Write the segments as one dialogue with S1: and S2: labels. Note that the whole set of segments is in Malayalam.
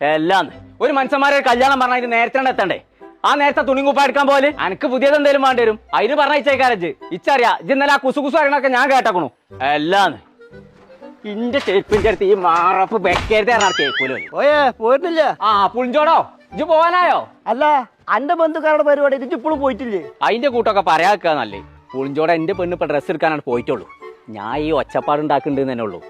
S1: എല്ലാം ഒരു മനുഷ്യന്മാരെ കല്യാണം പറഞ്ഞാൽ നേരത്തെ എത്തണ്ടേ? ആ നേരത്തെ തുണിങ്കുപ്പ എടുക്കാൻ പോലെ എനിക്ക് പുതിയത് എന്തെങ്കിലും വേണ്ടി വരും? അതിന് പറഞ്ഞേക്കാരജ് ഇച്ചറിയാ ഇന്നലെ ആ കുസു കുസു അറിയണൊക്കെ ഞാൻ കേട്ടക്കണു. എല്ലാന്ന്. ഇന്റെ ചെരുപ്പിന്റെ അടുത്ത് ഈ മാറപ്പ് വെക്കരുത് കേൾക്കൂലോ
S2: പോയിരുന്നില്ല
S1: ആ പുളിഞ്ചോടോ? ഇജ് പോവാനായോ?
S2: അല്ല അന്റെ ബന്ധുക്കാരുടെ പരിപാടി ഇത് ഇപ്പോഴും പോയിട്ടില്ലേ?
S1: അതിന്റെ കൂട്ടൊക്കെ പറയാക്കാന്നല്ലേ നല്ലേ പുളിഞ്ചോടെ എന്റെ പെണ്ണ് ഇപ്പൊ ഡ്രസ്സ് എടുക്കാനാണ് പോയിട്ടുള്ളൂ. ഞാൻ ഈ ഒച്ചപ്പാട് ഉണ്ടാക്കുന്നുണ്ട് തന്നെ ഉള്ളൂ.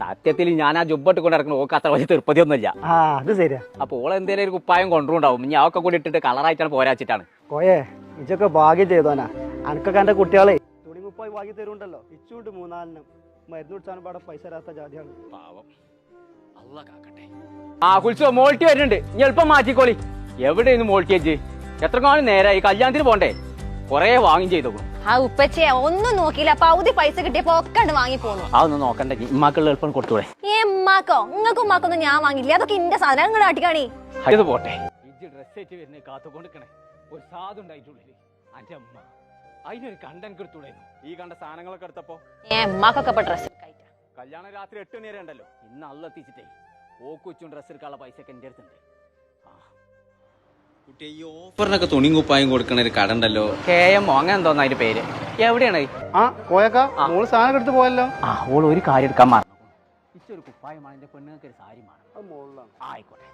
S1: സത്യത്തിൽ ഞാൻ ആ ജുബ്ബട്ട് കൊണ്ട് ഇറക്കണ ഓക്ക് അത്ര വലിയ തിരുപ്പതി ഒന്നുമില്ല
S2: ആ അത് ശരിയാ.
S1: അപ്പൊ ഓൾ എന്തേലും ഒരു കുപ്പായം കൊണ്ടുണ്ടാവും ഞാൻ ഒക്കെ കൂടി ഇട്ടിട്ട് കളറായിട്ടാണ് പോരാച്ചിട്ടാണ്.
S2: കോയേ ഇതൊക്കെ ഭാഗ്യം ചെയ്തോനാ. അനക്കൊക്കെ എന്റെ കുട്ടികളെ തുണി മുപ്പായി ഭാഗ്യം തരുണ്ടല്ലോ ഇച്ചുണ്ട് മൂന്നാലിനും. മരുന്ന് കുടിച്ചാണ് പാടെ പൈസ തരാത്ത ജാതിയാണ്.
S1: പാവം. അല്ല കാക്കട്ടെ. ആ കുളിച്ചോ മോൾട്ടി വരുന്നുണ്ട്. ഇനി എളുപ്പം മാറ്റിക്കോളി. എവിടെയായിരുന്നു മോൾട്ടി വെച്ച് എത്ര നേരെ നേരായി. കല്യാണത്തിന് പോണ്ടേ? കൊറേ വാങ്ങി ചെയ്തോ
S3: ആ ഉപ്പച്ചെ ഒന്നും നോക്കിയില്ല. പൗതി പൈസ കിട്ടിയപ്പോ ഒക്കെ വാങ്ങി പോന്നു.
S1: അതൊന്നും നോക്കണ്ട. ഇമ്മാക്കുള്ള എളുപ്പം കൊടുത്തൂടെ
S3: ഏ ഉമ്മാക്കോ നിങ്ങൾക്കും ഉമ്മാക്കൊന്നും ഞാൻ വാങ്ങില്ല അതൊക്കെ ഇന്റെ സാധനം. നിങ്ങൾ ആട്ടിക്കാണി
S1: ഇത് പോട്ടെ. ഇജ്ജ് ഡ്രസ് ആയിട്ട് വരുന്നേ കാത്തുകൊണ്ടിരിക്കണേ. ഒരു സാധു ഉണ്ടായിട്ടുള്ളിൽ അന്റെ അമ്മ. അതിനൊരു കണ്ടൻ കൊടുത്തൂടായിരുന്നു ഈ കണ്ട സാധനങ്ങളൊക്കെ എടുത്തപ്പോ?
S3: ഏ ഉമ്മാക്കൊക്കെ ഇപ്പൊ ഡ്രസ്
S1: കല്യാണം രാത്രി എട്ട് മണി വരെ ഉണ്ടല്ലോ. ഇന്ന് അള്ളെത്തിച്ചിട്ടേ. ഓക്കുച്ചും ഡ്രസ് എടുക്കാനുള്ള പൈസ ഒക്കെ എന്റെ അടുത്തുണ്ട്. കുട്ടി ഈ ഓഫറിനൊക്കെ തുണിയും കുപ്പായും കൊടുക്കണ ഒരു കട ഉണ്ടല്ലോ കെ എം അങ്ങനെ എന്തോന്നാ അതിന്റെ പേര്. എവിടെയാണ്?
S2: ആ കോയക്ക മോൾ സാധനം എടുത്ത് പോയല്ലോ.
S1: ആ ഓൾ ഒരു കാര്യം എടുക്കാൻ മറന്നു. ഇച്ചൊരു കുപ്പായമാണ് എന്റെ പെണ്ണുങ്ങൾക്ക് ഒരു സാരി മാറണം
S2: അത്
S1: ആയിക്കോട്ടെ.